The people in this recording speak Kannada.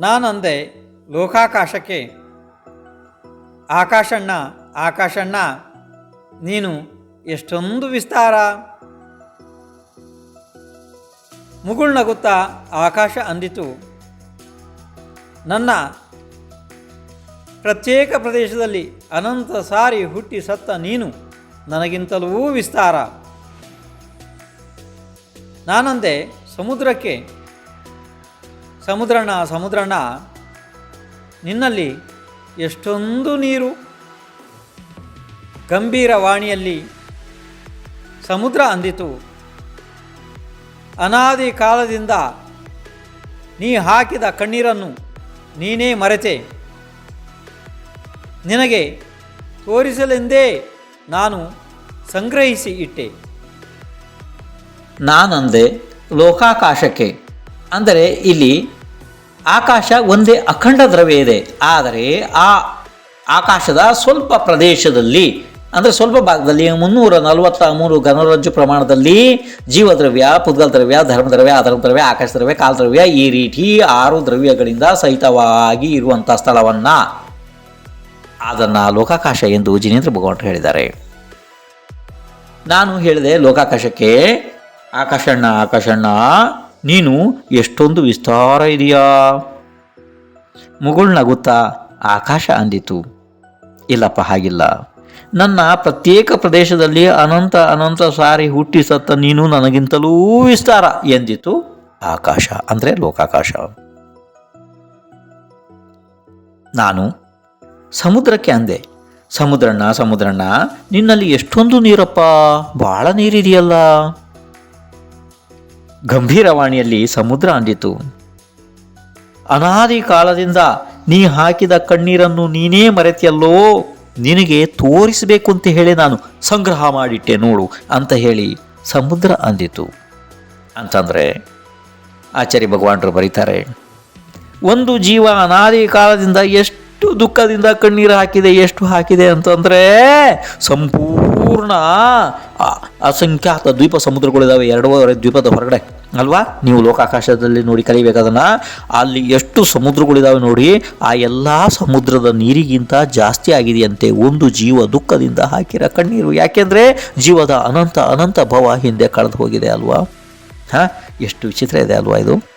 ನಾನಂದೆ ಲೋಕಾಕಾಶಕ್ಕೆ, ಆಕಾಶಣ್ಣ ಆಕಾಶಣ್ಣ, ನೀನು ಎಷ್ಟೊಂದು ವಿಸ್ತಾರ. ಮುಗುಳ್ನಗುತ್ತಾ ಆಕಾಶ ಅಂದಿತು. ನನ್ನ ಪ್ರತ್ಯೇಕ ಪ್ರದೇಶದಲ್ಲಿ ಅನಂತ ಸಾರಿ ಹುಟ್ಟಿ ಸತ್ತ ನೀನು ನನಗಿಂತಲೂ ವಿಸ್ತಾರ. ನಾನಂದೆ ಸಮುದ್ರಕ್ಕೆ ಸಮುದ್ರಣ್ಣ ಸಮುದ್ರಣ ನಿನ್ನಲ್ಲಿ ಎಷ್ಟೊಂದು ನೀರು. ಗಂಭೀರ ವಾಣಿಯಲ್ಲಿ ಸಮುದ್ರ ಅಂದಿತು. ಅನಾದಿ ಕಾಲದಿಂದ ನೀ ಹಾಕಿದ ಕಣ್ಣೀರನ್ನು ನೀನೇ ಮರೆತೆ. ನಿನಗೆ ತೋರಿಸಲೆಂದೇ ನಾನು ಸಂಗ್ರಹಿಸಿ ಇಟ್ಟೆ. ನಾನಂದೆ ಲೋಕಾಕಾಶಕ್ಕೆ ಅಂದರೆ ಇಲ್ಲಿ ಆಕಾಶ ಒಂದೇ ಅಖಂಡ ದ್ರವ್ಯ ಇದೆ. ಆದರೆ ಆ ಆಕಾಶದ ಸ್ವಲ್ಪ ಪ್ರದೇಶದಲ್ಲಿ, ಅಂದರೆ ಸ್ವಲ್ಪ ಭಾಗದಲ್ಲಿ ಮುನ್ನೂರ ನಲವತ್ತ ಮೂರು ಘನರಜ್ಜು ಪ್ರಮಾಣದಲ್ಲಿ ಜೀವದ್ರವ್ಯ ಪುದ್ಗಲ್ ದ್ರವ್ಯ ಧರ್ಮದ್ರವ್ಯ ಅಧರ್ಮ ದ್ರವ್ಯ, ಆಕಾಶ ದ್ರವ್ಯ ಕಾಲದ್ರವ್ಯ ಈ ರೀತಿ ಆರು ದ್ರವ್ಯಗಳಿಂದ ಸಹಿತವಾಗಿ ಇರುವಂಥ ಸ್ಥಳವನ್ನು ಅದನ್ನು ಲೋಕಾಕಾಶ ಎಂದು ಜಿನೇಂದ್ರ ಭಗವಂತ ಹೇಳಿದ್ದಾರೆ. ನಾನು ಹೇಳಿದೆ ಲೋಕಾಕಾಶಕ್ಕೆ ಆಕಾಶಣ್ಣ ಆಕಾಶಣ್ಣ ನೀನು ಎಷ್ಟೊಂದು ವಿಸ್ತಾರ ಇದೆಯಾ? ಮುಗುಳ್ನಗುತ್ತಾ ಆಕಾಶ ಅಂದಿತು. ಇಲ್ಲಪ್ಪ, ಹಾಗಿಲ್ಲ. ನನ್ನ ಪ್ರತ್ಯೇಕ ಪ್ರದೇಶದಲ್ಲಿ ಅನಂತ ಅನಂತ ಸಾರಿ ಹುಟ್ಟಿ ಸತ್ತ ನೀನು ನನಗಿಂತಲೂ ವಿಸ್ತಾರ ಎಂದಿತು ಆಕಾಶ, ಅಂದರೆ ಲೋಕಾಕಾಶ. ನಾನು ಸಮುದ್ರಕ್ಕೆ ಅಂದೆ, ಸಮುದ್ರಣ್ಣ ಸಮುದ್ರಣ್ಣ, ನಿನ್ನಲ್ಲಿ ಎಷ್ಟೊಂದು ನೀರಪ್ಪ? ಭಾಳ ನೀರಿದೆಯಲ್ಲ? ಗಂಭೀರವಾಣಿಯಲ್ಲಿ ಸಮುದ್ರ ಅಂದಿತು. ಅನಾದಿ ಕಾಲದಿಂದ ನೀ ಹಾಕಿದ ಕಣ್ಣೀರನ್ನು ನೀನೇ ಮರೆತಿಯಲ್ಲೋ? ನಿನಗೆ ತೋರಿಸಬೇಕು ಅಂತ ಹೇಳಿ ನಾನು ಸಂಗ್ರಹ ಮಾಡಿಟ್ಟೆ ನೋಡು ಅಂತ ಹೇಳಿ ಸಮುದ್ರ ಅಂದಿತು. ಅಂತಂದರೆ ಆಚಾರ್ಯ ಭಗವಾನರು ಬರೀತಾರೆ, ಒಂದು ಜೀವ ಅನಾದಿ ಕಾಲದಿಂದ ಎಷ್ಟು ದುಃಖದಿಂದ ಕಣ್ಣೀರು ಹಾಕಿದೆ, ಎಷ್ಟು ಹಾಕಿದೆ ಅಂತಂದರೆ ಸಂಪೂರ್ಣ ಅ- ಅಸಂಖ್ಯಾತ ದ್ವೀಪ ಸಮುದ್ರಗಳಿದ್ದಾವೆ ಎರಡೂವರೆ ದ್ವೀಪದ ಹೊರಗಡೆ. ಅಲ್ವಾ? ನೀವು ಲೋಕಾಕಾಶದಲ್ಲಿ ನೋಡಿ ಕಲಿಬೇಕದನ್ನು, ಅಲ್ಲಿ ಎಷ್ಟು ಸಮುದ್ರಗಳಿದ್ದಾವೆ ನೋಡಿ, ಆ ಎಲ್ಲ ಸಮುದ್ರದ ನೀರಿಗಿಂತ ಜಾಸ್ತಿ ಆಗಿದೆಯಂತೆ ಒಂದು ಜೀವ ದುಃಖದಿಂದ ಹಾಕಿರ ಕಣ್ಣೀರು. ಯಾಕೆಂದರೆ, ಜೀವದ ಅನಂತ ಅನಂತ ಭವ ಹಿಂದೆ ಕಳೆದು ಹೋಗಿದೆ, ಅಲ್ವಾ? ಹಾಂ, ಎಷ್ಟು ವಿಚಿತ್ರ ಇದೆ, ಅಲ್ವಾ ಇದು?